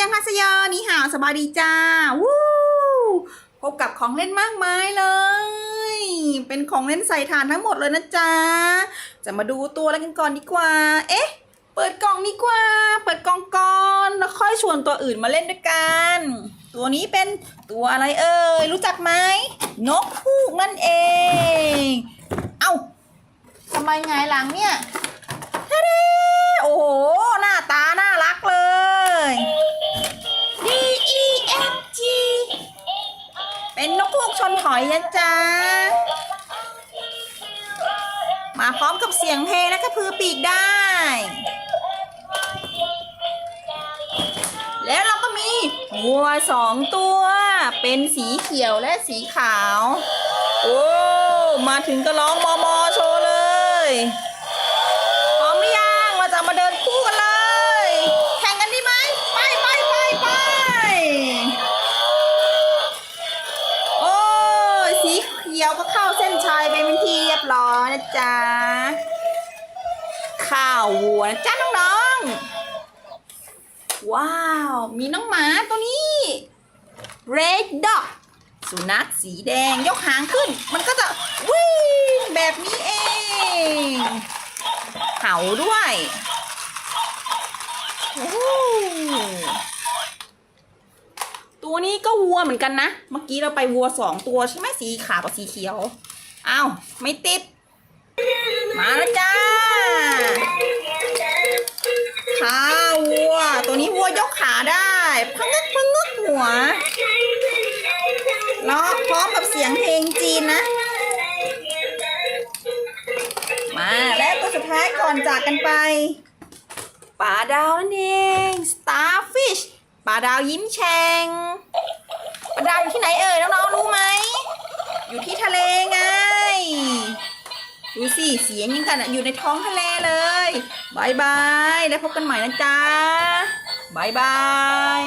ยังพัสยอนี่หาวสบายดีจ้าวู้พบกับของเล่นมากมายเลย เป็นของเล่นใส่ฐานทั้งหมดเลยนะจ๊ะ จะมาดูตัวแล้วกันก่อนดีกว่า เอ๊ะ เปิดกล่องดีกว่า เปิดกล่องก่อนแล้วค่อยชวนตัวอื่นมาเล่นด้วยกัน ตัวนี้เป็นตัวอะไรเอ่ย รู้จักไหมนกฮูกนั่นเอง เอ้าทำไมไงหลังเนี่ยทะเดโอ้โห ชนหอยนะจ๊ะ มาพร้อมกับเสียงเพลงและกระพือปีกได้ แล้วเราก็มีวัวสองตัว เป็นสีเขียวและสีขาว โอ้ มาถึงก็ร้องมอมอโชว์เลย สีเขียวก็เข้าเส้นชัยไปเป็นที่เรียบร้อยนะจ๊ะ ข้าววัวนะจ๊ะน้องๆ ว้าว มีน้องหมาตัวนี้ Red Dog สุนัขสีแดงยกหางขึ้น มันก็จะวิ่งแบบนี้เอง เห่าด้วยโอ้ นี้ก็วัวเหมือนกันนะ เมื่อกี้เราไปวัวสองตัวใช่ไหมสีขาวกับสีเขียวอ้าวไม่ติด มาแล้วจ้าขาวัว ตัวนี้วัวยกขาได้พังงึกพังงึกหัวเนาะพร้อมกับเสียงเพลงจีนนะ มาและตัวสุดท้ายก่อนจากกันไปปลาดาวนั่นเอง starfish ปลา ดาวยิ้มแฉ่งปลาดาวอยู่ที่ไหนเอ่ยน้องๆรู้ไหม อยู่ที่ทะเลไง ดูสิเสียงยังกันอะอยู่ในท้องทะเลเลยบายบาย แล้วพบกันใหม่นะจ๊ะบายบาย